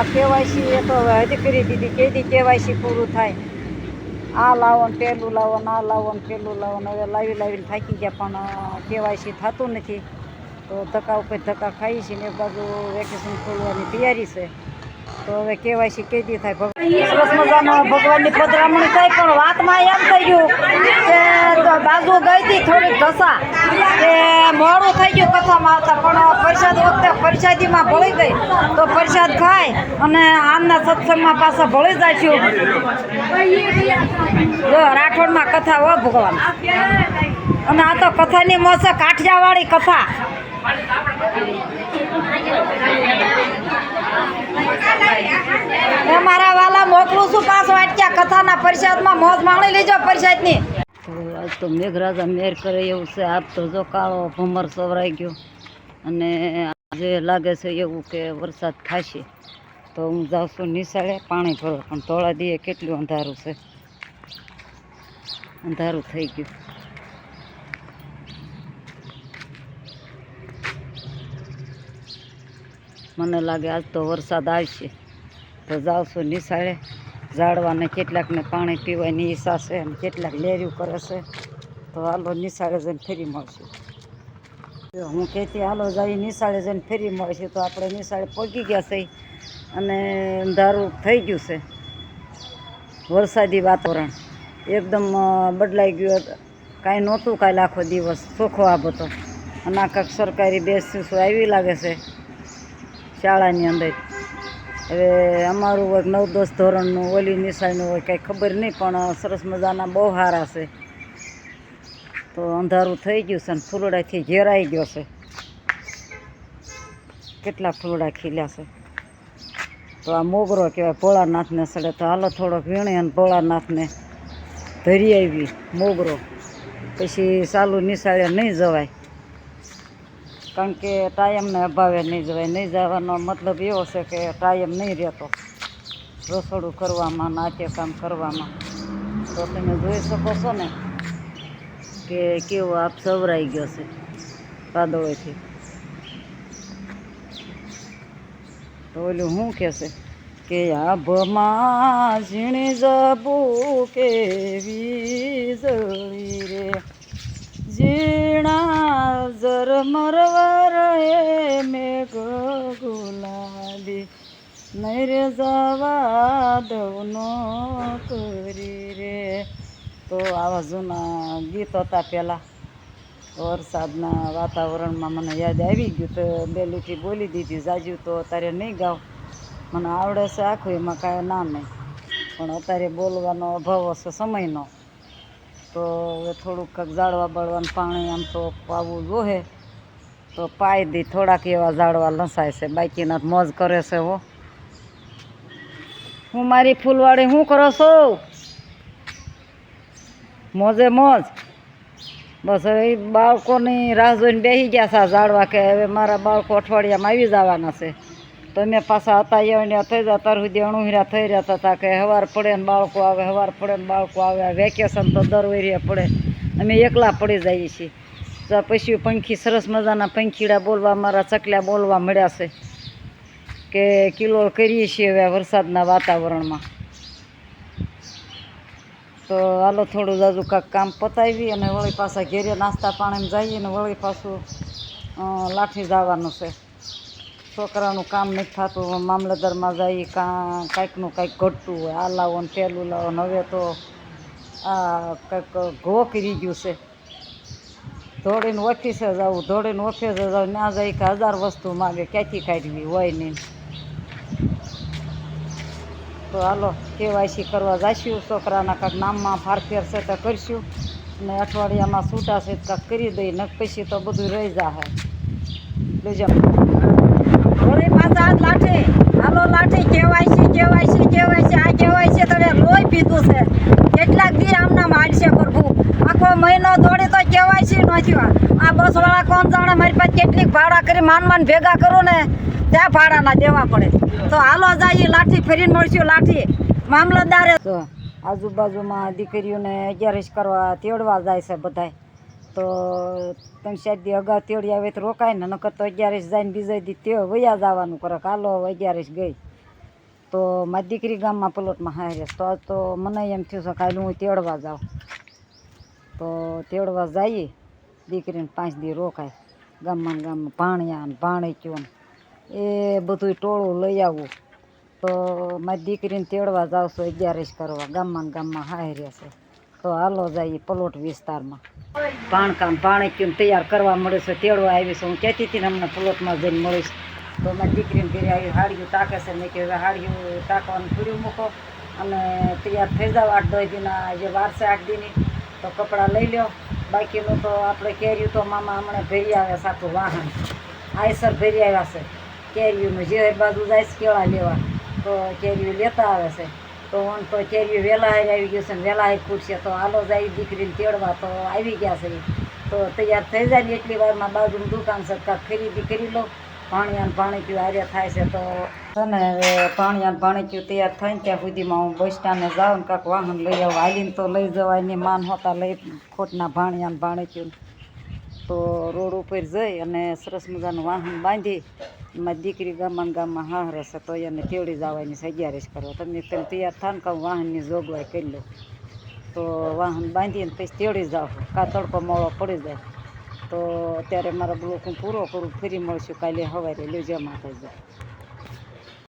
આ કેવાયસી એ તો હવે હજી કરી દીધી. કેદી કેવાયસી પૂરું થાય? આ લાવો ને પેલું લાવો ને આ લાવો ને પેલું લાવો ને હવે લાવી લાવીને થાકી ગયા, પણ કેવાયસી થતું નથી. તો ધક્કા ઉપર ધક્કા ખાઈ છે ને એક બાજુ વેકેશન ખોલવાની તૈયારી છે. તો હવે કેવાયસી કેદી થાય? સરસ મજાનો ભગવાનની પધરામણી થઈ પણ વાતમાં એમ થઈ ગયું કે બાજુ ગઈ હતી થોડીક ઢસા કે થઈ ગયું કથામાં આવતા, પણ પ્રસાદ વખતે પ્રસાદીમાં ભળી ગઈ. તો પ્રસાદ ખાય અને આમના સત્સંગમાં પાછા ભળી છે જો રાઠોડમાં કથા હો ભગવાન અને આ તો કથાની મોસે કાઠિયાવાળી કથા. મારા વાલા મોકલું છું, પાછો અટક્યા કથાના પરિષદમાં મોજ માણી લેજો પરિષદની આજ તો મેઘરાજા મેર કરે એવું છે. આપ તો જો કાળો ભમર સવરાઈ ગયો. અને આજે લાગે છે એવું કે વરસાદ થશે તો હું જાઉં છું નિશાળે પાણી ભરવા. પણ તોળા દીએ કેટલું અંધારું છે. અંધારું થઈ ગયું. મને લાગે આજ તો વરસાદ આવશે. તો જાઉં છું નિશાળે. ઝાડવાને કેટલાકને પાણી પીવાની ઈચ્છા છે અને કેટલાક લેર્યું કરે છે. તો હાલો નિશાળે જઈને ફેરી મળશું. હું કહેતી હાલો જઈ નિશાળે જઈને ફેરી મળશું તો આપણે નિશાળે પહોંચી ગયા છે અને અંધારું થઈ ગયું છે. વરસાદી વાતાવરણ એકદમ બદલાઈ ગયું કાંઈ નહોતું કાંઈ આખો દિવસ ચોખ્ખો આપ હતો. અને આ કાંક સરકારી બેસ આવી લાગે છે? શાળાની અંદર. હવે અમારું વર્ગ નવ દસ ધોરણનું, ઓલી નિશાળનું હોય, કાંઈ ખબર નહીં, પણ સરસ મજાના બહુ સારા છે. તો અંધારું થઈ ગયું છે અને ફૂલડાથી ઘેરાઈ ગયો છે. કેટલા ફૂલડા ખીલ્યા છે. તો આ મોગરો કહેવાય ભોળાનાથને સડે. તો હાલો થોડોક વીણે અને ભોળાનાથને ધરી આવી મોગરો. પછી ચાલુ નિશાળે નહીં જવાય. કારણ કે ટાઈમને અભાવે નહીં જવાય. નહીં જવાનો મતલબ એવો છે કે ટાઈમ નહીં રહેતો. રસોડું કરવામાં નાચે કામ કરવામાં. તો તમે જોઈ શકો છો ને કે કેવો આપ સવરાઈ ગયો છે કાદોળેથી તો ઓલું શું કહેશે કે આભમાં ઝીણી જબુ કે જળી રે. ઝીણા ઝરમરવર એ મેઘ ગુલાબી. નહીં રે જવા દઉં નો કરી રે. તો આવા જૂના ગીત હતા પહેલાં. વરસાદના વાતાવરણમાં મને યાદ આવી ગયું તો બે બોલી દીધી, જાજુ તો અત્યારે નહીં ગાવ. મને આવડે છે આખું, એમાં કાંઈ ના નહીં. પણ અત્યારે બોલવાનો અભાવ હશે સમયનો. તો હવે થોડુંક ઝાડવા બળવાનું પાણી આમ તો પાવું જોહે. તો પાઈ દી, થોડાક એવા ઝાડવા લસાય છે. બાકીના મોજ કરે છે હો. હું મારી ફૂલવાડી શું કરો છો? મોજે મોજ. બસ હવે બાળકોની રાહ જોઈને બેસી ગયા છે ઝાડવા કે હવે મારા બાળકો અઠવાડિયામાં આવી જવાના છે. તો મેં પાછા હતા એવણ્યા થઈ જાય ત્યાર સુધી અણુહીરા થઈ રહ્યા હતા કે હવાર પડે ને બાળકો આવે સવાર પડે ને બાળકો આવે વેકેશન તો દર વરીએ પડે. અમે એકલા પડી જઈએ છીએ. તો પછી પંખી સરસ મજાના પંખીડા બોલવા, મારા ચકલ્યા બોલવા મળ્યા છે કે કિલોળ કરીએ છીએ હવે વરસાદના વાતાવરણમાં. તો હાલો થોડું જાજુ કાંક કામ પતાવી અને વળી પાછા ઘેરે નાસ્તા પાણીમાં જઈએ ને વળી પાછું લાઠી જવાનું છે. છોકરાનું કામ નથી થતું મામલતદારમાં જઈએ કાં કાંઈકનું કાંઈક ઘટતું હોય, આ લાવો ને પેલું લાવો ને હવે તો આ કંઈક ઘો કરી ગયું છે. દોડીને ઓફિસે જવું દોડીને ઓફિસે જવું, ના જાય કે હજાર વસ્તુ માગે, ક્યાંથી કાઢવી હોય નહીં. તો હાલો, કેવાયસી કરવા જઈશું છોકરાના કાંઈક નામમાં ફારફેર છે તો કરશું, ને અઠવાડિયામાં છૂટાશે તો કાંઈક કરી દઈ ને પછી તો બધું રહી જાય લેજો વળી પાછા હાથ લાઠી હાલો લાઠી કેવાયસી કેવાયસી છે, આ કેવાયસી તમે લોહી પીધું છે. કેટલાક દી આમના મારશે પ્રભુ. આખો મહિનો દોડી તો કેવાયસી ન થયું આ બસવાળા કોણ જાણે મારી પાસે કેટલીક ભાડા કરી માન માન ભેગા કરું ને, ત્યાં ભાડાના દેવા પડે. તો હાલો જઈએ લાઠી ફરીને મળશું, લાઠી. મામલતદારે આજુબાજુમાં દીકરીઓને અગિયારસ કરવા તેડવા જાય છે બધાય. તો ત્રણ ચાર દી અગાઉ તેડી આવે તો રોકાય ને, નકર તો અગિયારસ જાય ને બીજા દી તે વયા જવાનું કરે. હાલો અગિયારસ ગઈ. તો મારી દીકરી ગામમાં પ્લોટમાં હારે તો તો મને એમ થયું છે કાલે હું તેડવા જાઉં. તો તેડવા જઈએ. દીકરીને પાંચ દી રોકાય. ગામમાં ગામમાં ભાણિયા ને ભાણીચ્યું એ બધું ટોળું લઈ આવવું તો મારી દીકરીને તેડવા જાઉં છું અગિયારસ કરવા. ગામમાં ગામમાં હારે છે. તો હાલો જઈએ પલોટ વિસ્તારમાં. ભાણકામ ભાણીચ્યું તૈયાર કરવા મળે છે. તેડવા આવી છે હું કહેતી હતી ને પ્લોટમાં જઈને મળીશ. તો મારી દીકરીને ઘરે આવી હાડિયું તાકે છે, મેં કે હવે હાડિયું તાકવાનું પૂર્યું મૂકો અને તૈયાર થઈ જાવ આઠ દસ દીના જે વાર છે આઠ દીની તો કપડાં લઈ લ્યો. બાકીનું તો આપણે કેર્યું તો મામા હમણાં ભેરી આવ્યા છે વાહન. આયસર ભેરી આવ્યા છે. કેરીઓનું જે બાજુ જાય કેળા લેવા, તો કેરીઓ લેતા આવે છે. તો ઓન તો કેરીઓ વહેલા હારે આવી ગયું છે ને વહેલા હારે ખૂટશે, તો હાલો જાય દીકરીને તેડવા, તો આવી ગયા છે. તો તૈયાર થઈ જાય ને, એટલી વારમાં બાજુનું દુકાન કાંઈક ખરીદી કરી લો. પાણીયા ભાણેક્યું હારે થાય છે તો છે ને હવે પાણીયા ને પાણી પીવું તૈયાર થાય ત્યાં સુધીમાં હું બસ સ્ટાન્ડે જાઉં ને કાંઈક વાહન લઈ આવું. હાલીને તો લઈ જવાય ને માન હોતા લઈ ખોટના ભાણિયાને ભાણેક્યું તો રોડ ઉપર જઈ અને સરસ મજાનું વાહન બાંધી મારી દીકરી ગામમાં ગામમાં હારે છે તો એને કેવડી જવાની છે અગિયારસ કરો તમે તેમ તૈયાર થાય ને કાં વાહનની જોગવાઈ કરી લો તો વાહન બાંધીને પછી તેડી જાઓ કાં તડકો મોળો પડી જાય. તો અત્યારે મારો બ્લોક હું પૂરો કરું ફરી મળશું કાલે સવારે. લેજો માતાજી.